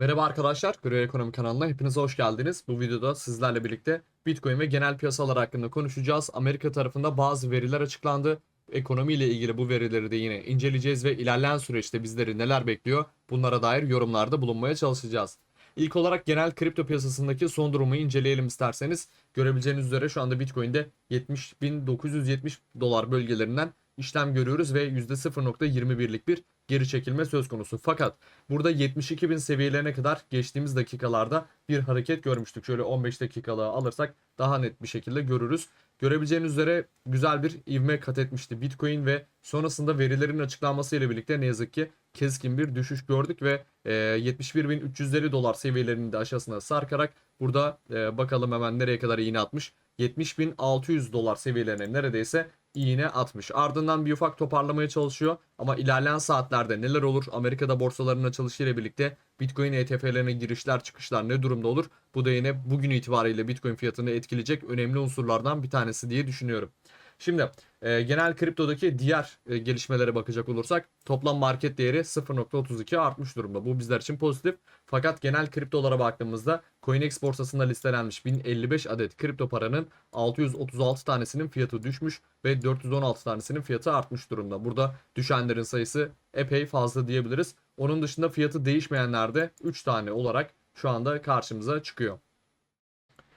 Merhaba arkadaşlar, Gri Ekonomi kanalına hepiniz hoş geldiniz. Bu videoda sizlerle birlikte Bitcoin ve genel piyasalar hakkında konuşacağız. Amerika tarafında bazı veriler açıklandı. Ekonomiyle ilgili bu verileri de yine inceleyeceğiz ve ilerleyen süreçte bizleri neler bekliyor bunlara dair yorumlarda bulunmaya çalışacağız. İlk olarak genel kripto piyasasındaki son durumu inceleyelim isterseniz. Görebileceğiniz üzere şu anda Bitcoin'de 70.970 dolar bölgelerinden işlem görüyoruz ve %0.21'lik bir geri çekilme söz konusu. Fakat burada 72.000 seviyelerine kadar geçtiğimiz dakikalarda bir hareket görmüştük. Şöyle 15 dakikalığı alırsak daha net bir şekilde görürüz. Görebileceğiniz üzere güzel bir ivme kat etmişti Bitcoin ve sonrasında verilerin açıklanması ile birlikte ne yazık ki keskin bir düşüş gördük ve e, 71.350 dolar seviyelerinin de aşağısına sarkarak burada e, bakalım hemen nereye kadar iğne atmış. 70.600 dolar seviyelerine neredeyse iğne atmış. Ardından bir ufak toparlamaya çalışıyor ama ilerleyen saatlerde neler olur? Amerika'da borsaların açılışı ile birlikte Bitcoin ETF'lerine girişler çıkışlar ne durumda olur? Bu da yine bugün itibariyle Bitcoin fiyatını etkileyecek önemli unsurlardan bir tanesi diye düşünüyorum. Şimdi e, genel kriptodaki diğer e, gelişmelere bakacak olursak toplam market değeri 0.32 artmış durumda. Bu bizler için pozitif. Fakat genel kriptolara baktığımızda CoinEx borsasında listelenmiş 1055 adet kripto paranın 636 tanesinin fiyatı düşmüş ve 416 tanesinin fiyatı artmış durumda. Burada düşenlerin sayısı epey fazla diyebiliriz. Onun dışında fiyatı değişmeyenler de 3 tane olarak şu anda karşımıza çıkıyor.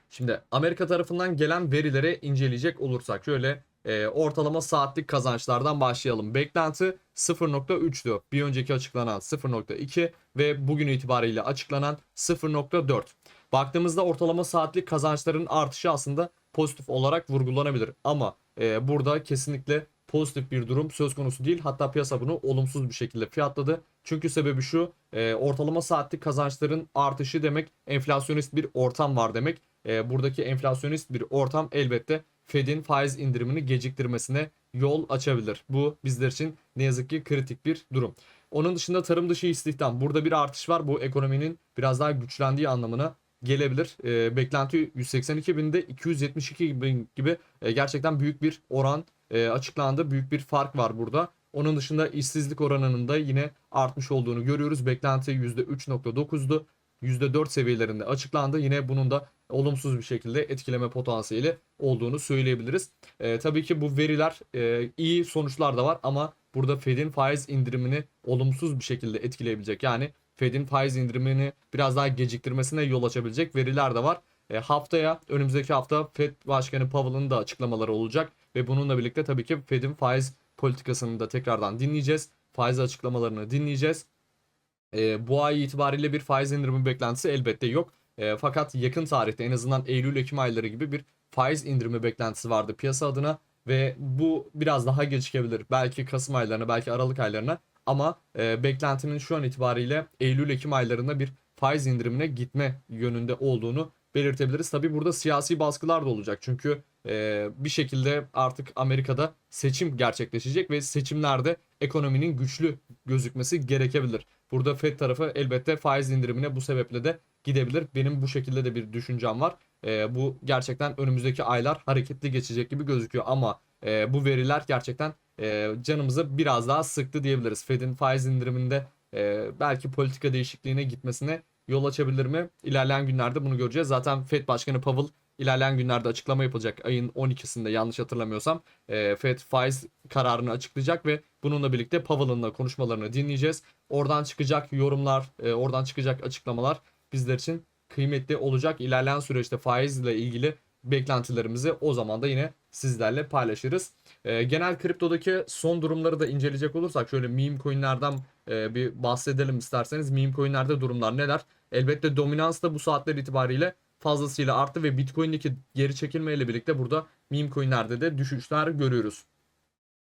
Şimdi Amerika tarafından gelen verileri inceleyecek olursak şöyle e, ortalama saatlik kazançlardan başlayalım. Beklenti 0.3'tü. Bir önceki açıklanan 0.2 ve bugün itibariyle açıklanan 0.4. Baktığımızda ortalama saatlik kazançların artışı aslında pozitif olarak vurgulanabilir. Ama e, burada kesinlikle pozitif bir durum söz konusu değil. Hatta piyasa bunu olumsuz bir şekilde fiyatladı. Çünkü sebebi şu e, ortalama saatlik kazançların artışı demek enflasyonist bir ortam var demek. E, buradaki enflasyonist bir ortam elbette Fed'in faiz indirimini geciktirmesine yol açabilir. Bu bizler için ne yazık ki kritik bir durum. Onun dışında tarım dışı istihdam. Burada bir artış var. Bu ekonominin biraz daha güçlendiği anlamına gelebilir. E, beklenti 182 binde 272 bin gibi e, gerçekten büyük bir oran e, açıklandı. Büyük bir fark var burada. Onun dışında işsizlik oranının da yine artmış olduğunu görüyoruz. Beklenti %3.9'du. %4 seviyelerinde açıklandı. Yine bunun da olumsuz bir şekilde etkileme potansiyeli olduğunu söyleyebiliriz. E, tabii ki bu veriler e, iyi sonuçlar da var ama burada Fed'in faiz indirimini olumsuz bir şekilde etkileyebilecek. Yani Fed'in faiz indirimini biraz daha geciktirmesine yol açabilecek veriler de var. E, haftaya önümüzdeki hafta Fed Başkanı Powell'ın da açıklamaları olacak ve bununla birlikte tabii ki Fed'in faiz politikasını da tekrardan dinleyeceğiz. Faiz açıklamalarını dinleyeceğiz. E, bu ay itibariyle bir faiz indirimi beklentisi elbette yok. E, fakat yakın tarihte en azından Eylül-Ekim ayları gibi bir faiz indirimi beklentisi vardı piyasa adına ve bu biraz daha gecikebilir. Belki Kasım aylarına, belki Aralık aylarına ama e, beklentinin şu an itibariyle Eylül-Ekim aylarında bir faiz indirimine gitme yönünde olduğunu belirtebiliriz. Tabi burada siyasi baskılar da olacak. Çünkü e, bir şekilde artık Amerika'da seçim gerçekleşecek ve seçimlerde ekonominin güçlü gözükmesi gerekebilir. Burada Fed tarafı elbette faiz indirimine bu sebeple de gidebilir. Benim bu şekilde de bir düşüncem var. E, bu gerçekten önümüzdeki aylar hareketli geçecek gibi gözüküyor ama e, bu veriler gerçekten e, canımızı biraz daha sıktı diyebiliriz. Fed'in faiz indiriminde e, belki politika değişikliğine gitmesine yol açabilir mi? İlerleyen günlerde bunu göreceğiz. Zaten Fed Başkanı Powell ilerleyen günlerde açıklama yapacak. Ayın 12'sinde yanlış hatırlamıyorsam e, Fed faiz kararını açıklayacak ve bununla birlikte Powell'ın da konuşmalarını dinleyeceğiz. Oradan çıkacak yorumlar, e, oradan çıkacak açıklamalar bizler için kıymetli olacak. İlerleyen süreçte faizle ilgili beklentilerimizi o zaman da yine sizlerle paylaşırız. E, genel kriptodaki son durumları da inceleyecek olursak şöyle meme coinlerden e, bir bahsedelim isterseniz. Meme coinlerde durumlar neler? Elbette dominans da bu saatler itibariyle fazlasıyla arttı ve Bitcoin'deki geri çekilme ile birlikte burada meme coinlerde de düşüşler görüyoruz.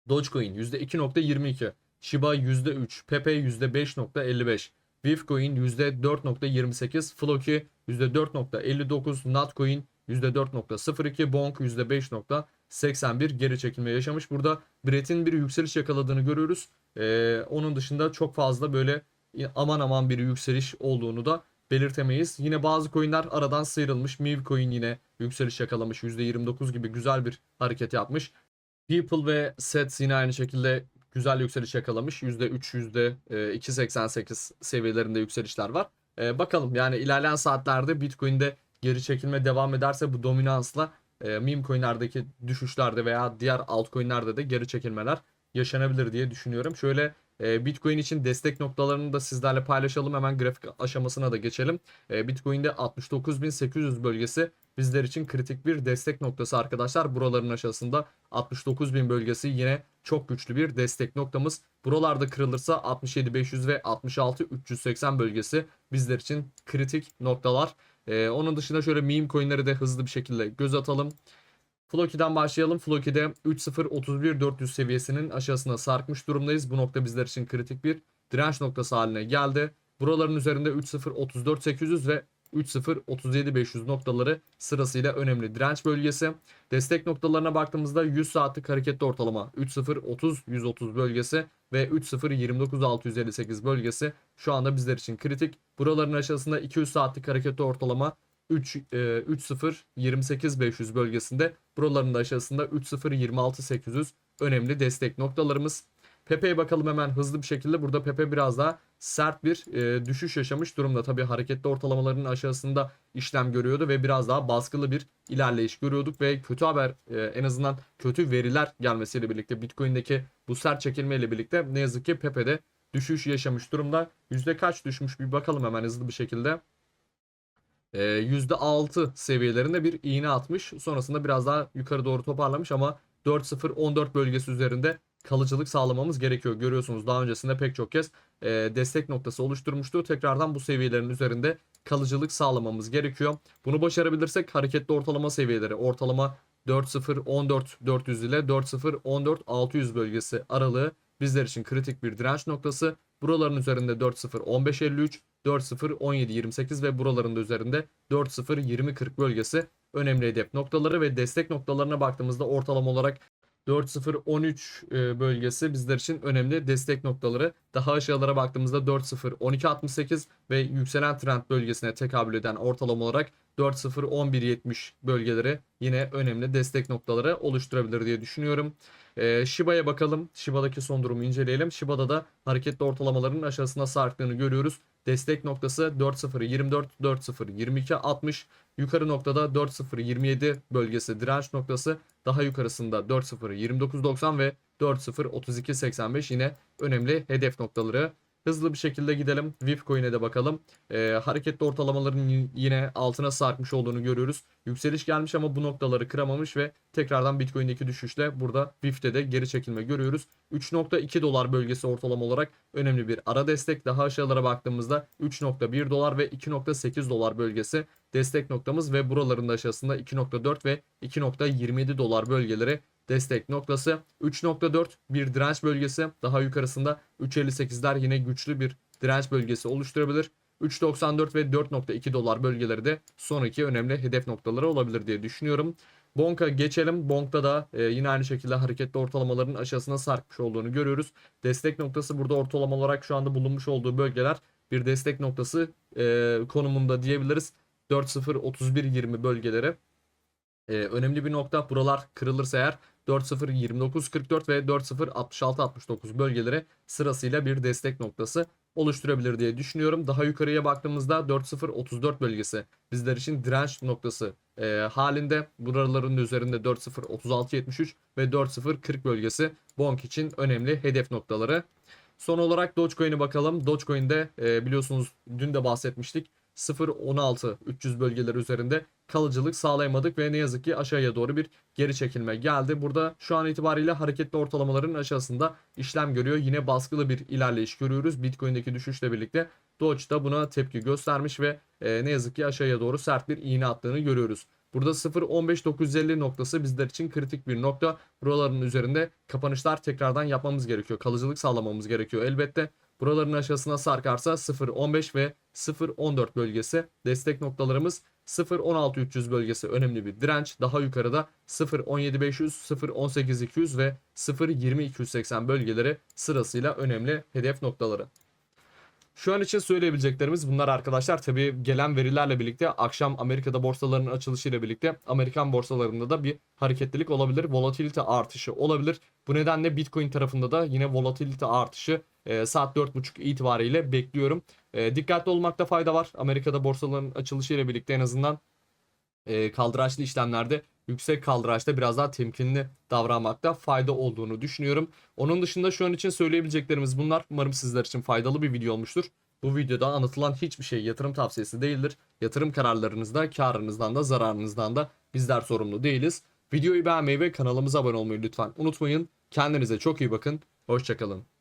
Dogecoin %2.22, Shiba %3, Pepe %5.55, Bitcoin %4.28, Floki %4.59, Natcoin %4.02, Bonk %5.81 geri çekilme yaşamış. Burada Brett'in bir yükseliş yakaladığını görüyoruz. Ee, onun dışında çok fazla böyle aman aman bir yükseliş olduğunu da belirtemeyiz. Yine bazı coinler aradan sıyrılmış. Miv yine yükseliş yakalamış. %29 gibi güzel bir hareket yapmış. People ve Sets yine aynı şekilde güzel yükseliş yakalamış. %3, %2.88 seviyelerinde yükselişler var. E, bakalım yani ilerleyen saatlerde Bitcoin'de geri çekilme devam ederse bu dominansla e, meme coinlerdeki düşüşlerde veya diğer altcoinlerde de geri çekilmeler yaşanabilir diye düşünüyorum. Şöyle e, Bitcoin için destek noktalarını da sizlerle paylaşalım. Hemen grafik aşamasına da geçelim. E, Bitcoin'de 69.800 bölgesi bizler için kritik bir destek noktası arkadaşlar. Buraların aşağısında 69.000 bölgesi yine çok güçlü bir destek noktamız. Buralarda kırılırsa 67.500 ve 66.380 bölgesi bizler için kritik noktalar. Ee, onun dışında şöyle meme coinleri de hızlı bir şekilde göz atalım. Floki'den başlayalım. Floki'de 3.0.31.400 seviyesinin aşağısına sarkmış durumdayız. Bu nokta bizler için kritik bir direnç noktası haline geldi. Buraların üzerinde 3.0.34.800 ve 3.0.37.500 noktaları sırasıyla önemli direnç bölgesi. Destek noktalarına baktığımızda 100 saatlik hareketli ortalama 3.0.30.130 bölgesi ve 3.0.29.658 bölgesi şu anda bizler için kritik. Buraların aşağısında 200 saatlik hareketli ortalama 3 e, 3.0.28.500 bölgesinde buraların da aşağısında 3.0.26.800 önemli destek noktalarımız. Pepe'ye bakalım hemen hızlı bir şekilde. Burada Pepe biraz daha sert bir e, düşüş yaşamış durumda. Tabi hareketli ortalamaların aşağısında işlem görüyordu ve biraz daha baskılı bir ilerleyiş görüyorduk ve kötü haber e, en azından kötü veriler gelmesiyle birlikte Bitcoin'deki bu sert çekilmeyle birlikte ne yazık ki Pepe'de düşüş yaşamış durumda. Yüzde kaç düşmüş bir bakalım hemen hızlı bir şekilde. E, %6 seviyelerinde bir iğne atmış. Sonrasında biraz daha yukarı doğru toparlamış ama 4.0-14 bölgesi üzerinde kalıcılık sağlamamız gerekiyor. Görüyorsunuz daha öncesinde pek çok kez e, destek noktası oluşturmuştu. Tekrardan bu seviyelerin üzerinde kalıcılık sağlamamız gerekiyor. Bunu başarabilirsek hareketli ortalama seviyeleri ortalama 4.0-14-400 ile 4.0-14-600 bölgesi aralığı bizler için kritik bir direnç noktası. Buraların üzerinde 4.0-15-53, 4.0-17-28 ve buraların da üzerinde 4.0-20-40 bölgesi önemli hedef noktaları ve destek noktalarına baktığımızda ortalama olarak 4.0-13 e, bölgesi bizler için önemli destek noktaları. Daha aşağılara baktığımızda 4.0-12.68 ve yükselen trend bölgesine tekabül eden ortalama olarak 4.0-11.70 bölgeleri yine önemli destek noktaları oluşturabilir diye düşünüyorum. Ee, Shiba'ya bakalım. Shiba'daki son durumu inceleyelim. Shiba'da da hareketli ortalamaların aşağısına sarktığını görüyoruz. Destek noktası 4.0.24, 4.0.22.60. Yukarı noktada 4.0.27 bölgesi direnç noktası. Daha yukarısında 4.0.29.90 ve 4.0.32.85 yine önemli hedef noktaları. Hızlı bir şekilde gidelim. VIP de bakalım. Ee, hareketli ortalamaların yine altına sarkmış olduğunu görüyoruz. Yükseliş gelmiş ama bu noktaları kıramamış ve tekrardan Bitcoin'deki düşüşle burada VIF'te de geri çekilme görüyoruz. 3.2 dolar bölgesi ortalama olarak önemli bir ara destek. Daha aşağılara baktığımızda 3.1 dolar ve 2.8 dolar bölgesi destek noktamız ve buraların da aşağısında 2.4 ve 2.27 dolar bölgeleri destek noktası. 3.4 bir direnç bölgesi. Daha yukarısında 3.58'ler yine güçlü bir direnç bölgesi oluşturabilir. 3.94 ve 4.2 dolar bölgeleri de sonraki önemli hedef noktaları olabilir diye düşünüyorum. Bonka geçelim. Bonk'ta da e, yine aynı şekilde hareketli ortalamaların aşağısına sarkmış olduğunu görüyoruz. Destek noktası burada ortalama olarak şu anda bulunmuş olduğu bölgeler bir destek noktası e, konumunda diyebiliriz. 4.0-31-20 bölgeleri e, önemli bir nokta. Buralar kırılırsa eğer 4.0-29-44 ve 4.0-66-69 bölgeleri sırasıyla bir destek noktası oluşturabilir diye düşünüyorum. Daha yukarıya baktığımızda 4.0-34 bölgesi bizler için direnç noktası e, halinde. Buraların üzerinde 4.0-36-73 ve 4.0-40 bölgesi Bonk için önemli hedef noktaları. Son olarak Dogecoin'e bakalım. Dogecoin'de e, biliyorsunuz dün de bahsetmiştik. 0.16 300 bölgeler üzerinde kalıcılık sağlayamadık ve ne yazık ki aşağıya doğru bir geri çekilme geldi. Burada şu an itibariyle hareketli ortalamaların aşağısında işlem görüyor. Yine baskılı bir ilerleyiş görüyoruz. Bitcoin'deki düşüşle birlikte Doge da buna tepki göstermiş ve e, ne yazık ki aşağıya doğru sert bir iğne attığını görüyoruz. Burada 0.15950 noktası bizler için kritik bir nokta. Buraların üzerinde kapanışlar tekrardan yapmamız gerekiyor. Kalıcılık sağlamamız gerekiyor elbette. Buraların aşağısına sarkarsa 0.15 ve 0.14 bölgesi destek noktalarımız 0.16300 bölgesi önemli bir direnç. Daha yukarıda 0.17500, 0.18200 ve 0.20280 bölgeleri sırasıyla önemli hedef noktaları. Şu an için söyleyebileceklerimiz bunlar arkadaşlar. Tabii gelen verilerle birlikte akşam Amerika'da borsaların açılışıyla birlikte Amerikan borsalarında da bir hareketlilik olabilir. Volatilite artışı olabilir. Bu nedenle Bitcoin tarafında da yine volatilite artışı e, saat 4.30 itibariyle bekliyorum. E, dikkatli olmakta fayda var. Amerika'da borsaların açılışıyla birlikte en azından e, kaldıraçlı işlemlerde yüksek kaldıraçta biraz daha temkinli davranmakta fayda olduğunu düşünüyorum. Onun dışında şu an için söyleyebileceklerimiz bunlar. Umarım sizler için faydalı bir video olmuştur. Bu videoda anlatılan hiçbir şey yatırım tavsiyesi değildir. Yatırım kararlarınızda, karınızdan da zararınızdan da bizler sorumlu değiliz. Videoyu beğenmeyi ve kanalımıza abone olmayı lütfen unutmayın. Kendinize çok iyi bakın. Hoşçakalın.